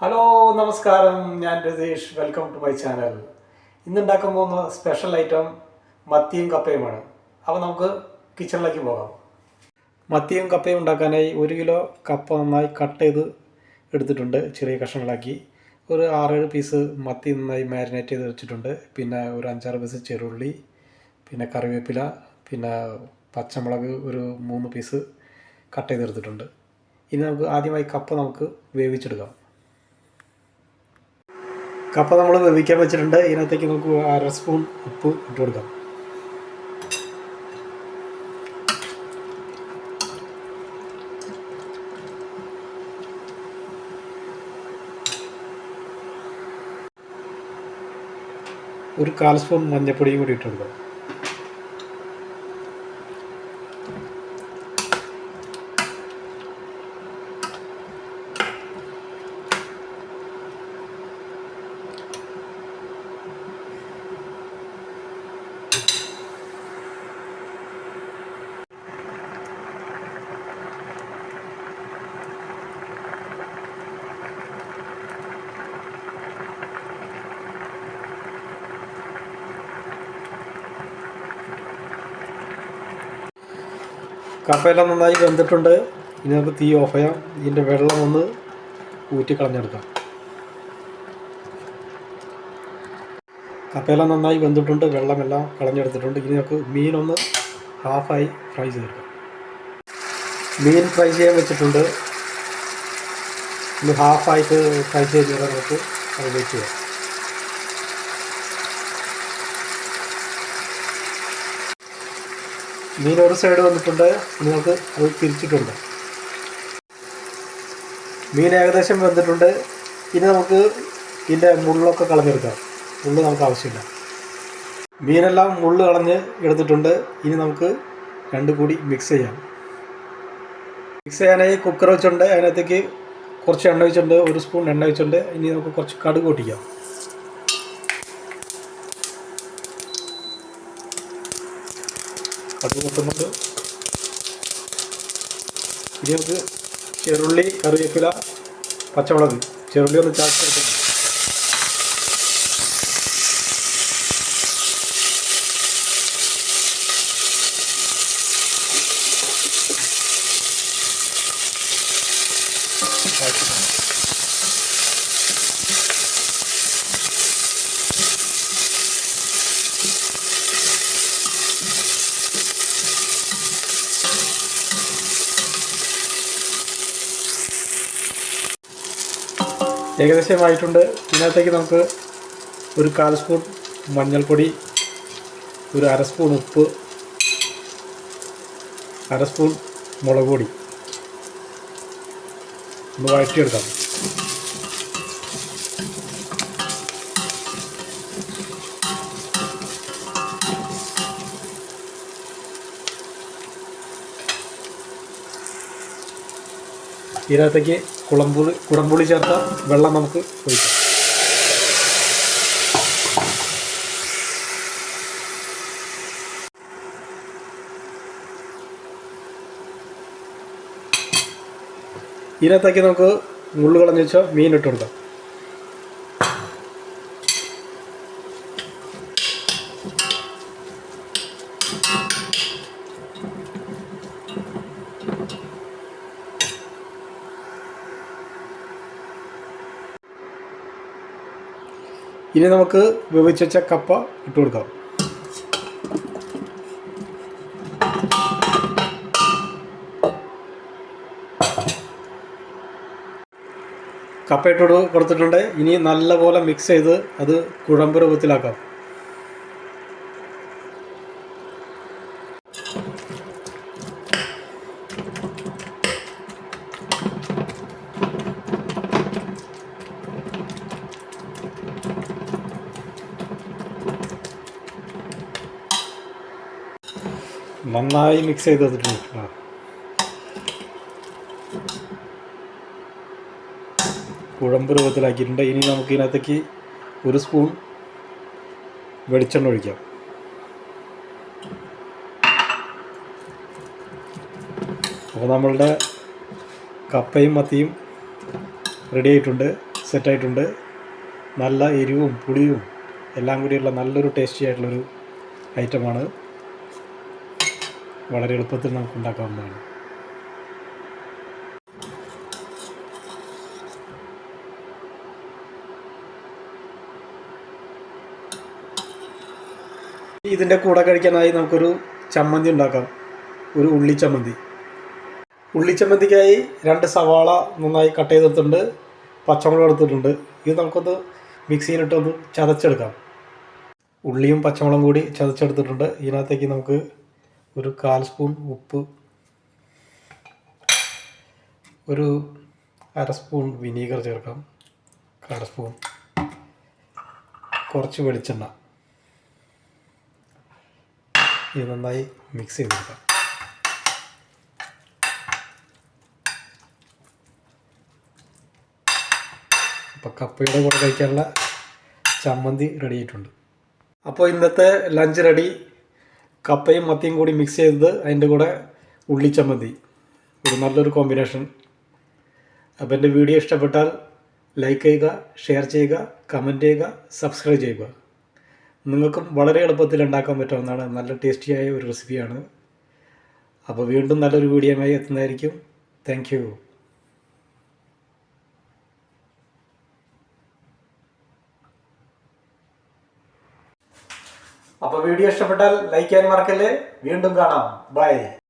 Hello നമസ്കാരം. ഞാൻ Ratheesh. Welcome to my channel ഇന്ന് ഉണ്ടാക്കാൻ പോകുന്ന സ്പെഷ്യൽ ഐറ്റം മത്തിയും കപ്പയുമാണ്. അപ്പോൾ നമുക്ക് കിച്ചണിലേക്ക് പോകാം. മത്തിയും കപ്പയും ഉണ്ടാക്കാനായി ഒരു കിലോ കപ്പ നന്നായി കട്ട് ചെയ്ത് എടുത്തിട്ടുണ്ട്. ചെറിയ കഷ്ണങ്ങളാക്കി. ഒരു ആറേഴ് പീസ് മത്തി നന്നായി മാരിനേറ്റ് ചെയ്ത് വെച്ചിട്ടുണ്ട്. പിന്നെ ഒരു അഞ്ചാറ് പീസ് ചെറുള്ളി പിന്നെ കറിവേപ്പില പിന്നെ പച്ചമുളക് ഒരു മൂന്ന് പീസ് കട്ട് ചെയ്തെടുത്തിട്ടുണ്ട്. ഇനി നമുക്ക് ആദ്യമായി കപ്പ നമുക്ക് വേവിച്ചെടുക്കാം. കപ്പ നമ്മൾ വേവിക്കാൻ വെച്ചിട്ടുണ്ട്. ഇതിനകത്തേക്ക് നമുക്ക് അര സ്പൂൺ ഉപ്പ് ഇട്ട് കൊടുക്കാം. ഒരു കാൽ സ്പൂൺ മഞ്ഞൾപ്പൊടിയും കൂടി ഇട്ട് കൊടുക്കാം. കപ്പയെല്ലാം നന്നായി വെന്തിട്ടുണ്ട്. ഇനി നമുക്ക് തീ ഓഫ് ചെയ്യാം. ഇതിന്റെ വെള്ളം ഒന്ന് ഊറ്റിക്കളഞ്ഞെടുക്കാം കപ്പയെല്ലാം നന്നായി വെന്തിട്ടുണ്ട്. വെള്ളമെല്ലാം കളഞ്ഞെടുത്തിട്ടുണ്ട്. ഇനി നമുക്ക് മീനൊന്ന് ഹാഫായി ഫ്രൈ ചെയ്തെടുക്കാം. മീൻ ഫ്രൈ ചെയ്യാൻ വെച്ചിട്ടുണ്ട്. ഇനി ഹാഫായിട്ട് ഫ്രൈ ചെയ്ത് നമുക്ക് അത് വെയിറ്റ് ചെയ്യാം. മീൻ ഒരു സൈഡ് വന്നിട്ടുണ്ട്. നിങ്ങൾക്ക് അത് തിരിച്ചിട്ടുണ്ട്. മീൻ ഏകദേശം വെന്തിട്ടുണ്ട്. ഇനി നമുക്ക് ഇതിന്റെ മുള്ളൊക്കെ കളഞ്ഞെടുക്കാം. മുള്ള് നമുക്ക് ആവശ്യമില്ല. മീനെല്ലാം മുള്ള് കളഞ്ഞ് എടുത്തിട്ടുണ്ട്. ഇനി നമുക്ക് രണ്ട് കൂടി മിക്സ് ചെയ്യാം. മിക്സ് ചെയ്യാനായി കുക്കർ വെച്ചിട്ടുണ്ട്. അതിനകത്തേക്ക് കുറച്ച് എണ്ണ വെച്ചിട്ടുണ്ട്. ഒരു സ്പൂൺ എണ്ണ വെച്ചിട്ടുണ്ട്. ഇനി നമുക്ക് കുറച്ച് കടുക് പൊട്ടിക്കാം. കടുക് പൊട്ടുന്നുണ്ട് ഇനി നമുക്ക് ചെറുള്ളി കറിവേപ്പില പച്ചമുളക്. ചെറുള്ളി ഒന്ന് ചാച്ചെടുക്കുന്നു ഏകദേശമായിട്ടുണ്ട്. ഇതിനകത്തേക്ക് നമുക്ക് ഒരു കാൽ സ്പൂൺ മഞ്ഞൾപ്പൊടി ഒരു അര സ്പൂൺ ഉപ്പ് അര സ്പൂൺ മുളക് പൊടി ഒന്ന് വഴറ്റിയെടുക്കാം. ഇതിനകത്തേക്ക് കുളമ്പുളി കുടംപുളി ചേർത്ത വെള്ളം നമുക്ക് ഒഴിക്കാം. ഇതിനകത്തേക്ക് നമുക്ക് മുള്ളുകളെന്ന് വെച്ചാൽ വെച്ച മീൻ ഇട്ട് ഇനി നമുക്ക് വേവിച്ച് വെച്ച കപ്പ ഇട്ട് കൊടുക്കാം. കപ്പ ഇട്ട് കൊടുത്തിട്ടുണ്ട്. ഇനി നല്ലപോലെ മിക്സ് ചെയ്ത് അത് കുഴമ്പ് രൂപത്തിലാക്കാം. നന്നായി മിക്സ് ചെയ്ത് വെച്ചിട്ടുണ്ട് ആ. കുഴമ്പ് രൂപത്തിലാക്കിയിട്ടുണ്ട്. ഇനി നമുക്ക് ഇതിനകത്തേക്ക് ഒരു സ്പൂൺ വെളിച്ചെണ്ണ ഒഴിക്കാം. അപ്പോൾ നമ്മളുടെ കപ്പയും മത്തിയും റെഡി ആയിട്ടുണ്ട് സെറ്റായിട്ടുണ്ട് നല്ല എരിവും പുളിയും എല്ലാം കൂടിയുള്ള നല്ലൊരു ടേസ്റ്റി ആയിട്ടുള്ളൊരു ഐറ്റമാണ് വളരെ എളുപ്പത്തിൽ നമുക്ക് ഉണ്ടാക്കാവുന്നതാണ് ഇതിന്റെ കൂടെ കഴിക്കാനായി നമുക്കൊരു ചമ്മന്തി ഉണ്ടാക്കാം. ഒരു ഉള്ളി ചമ്മന്തി. ഉള്ളി ചമ്മന്തിക്കായി രണ്ട് സവാള നന്നായി കട്ട് ചെയ്തെടുത്തിട്ടുണ്ട്. പച്ചമുളക് എടുത്തിട്ടുണ്ട്. ഇത് നമുക്കൊന്ന് മിക്സിയിലിട്ടൊന്ന് ചതച്ചെടുക്കാം. ഉള്ളിയും പച്ചമുളകും കൂടി ചതച്ചെടുത്തിട്ടുണ്ട്. ഇതിനകത്തേക്ക് നമുക്ക് ഒരു കാൽ സ്പൂൺ ഉപ്പ് ഒരു അര സ്പൂൺ വിനീഗർ ചേർക്കാം കാൽ സ്പൂൺ. കുറച്ച് വെളിച്ചെണ്ണ ഇത് നന്നായി മിക്സ് ചെയ്തെടുക്കാം. അപ്പോൾ കപ്പയുടെ കൂടെ കഴിക്കാനുള്ള ചമ്മന്തി റെഡിയായിട്ടുണ്ട് അപ്പോൾ ഇന്നത്തെ ലഞ്ച് റെഡി കപ്പയും മത്തിയും കൂടി മിക്സ് ചെയ്തത് അതിന്റെ കൂടെ ഉള്ളി ചമ്മന്തി. ഒരു നല്ലൊരു കോമ്പിനേഷൻ അപ്പോൾ എന്റെ വീഡിയോ ഇഷ്ടപ്പെട്ടാൽ ലൈക്ക് ചെയ്യുക ഷെയർ ചെയ്യുക കമന്റ് ചെയ്യുക സബ്സ്ക്രൈബ് ചെയ്യുക. നിങ്ങൾക്കും വളരെ എളുപ്പത്തിൽ ഉണ്ടാക്കാൻ പറ്റാവുന്നതാണ് നല്ല ടേസ്റ്റിയായ ഒരു റെസിപ്പിയാണ് അപ്പോൾ വീണ്ടും നല്ലൊരു വീഡിയോ ആയി എത്തുന്നതായിരിക്കും. താങ്ക് അപ്പോൾ വീഡിയോ ഇഷ്ടപ്പെട്ടാൽ ലൈക്ക് ചെയ്യാൻ മറക്കല്ലേ. വീണ്ടും കാണാം. ബൈ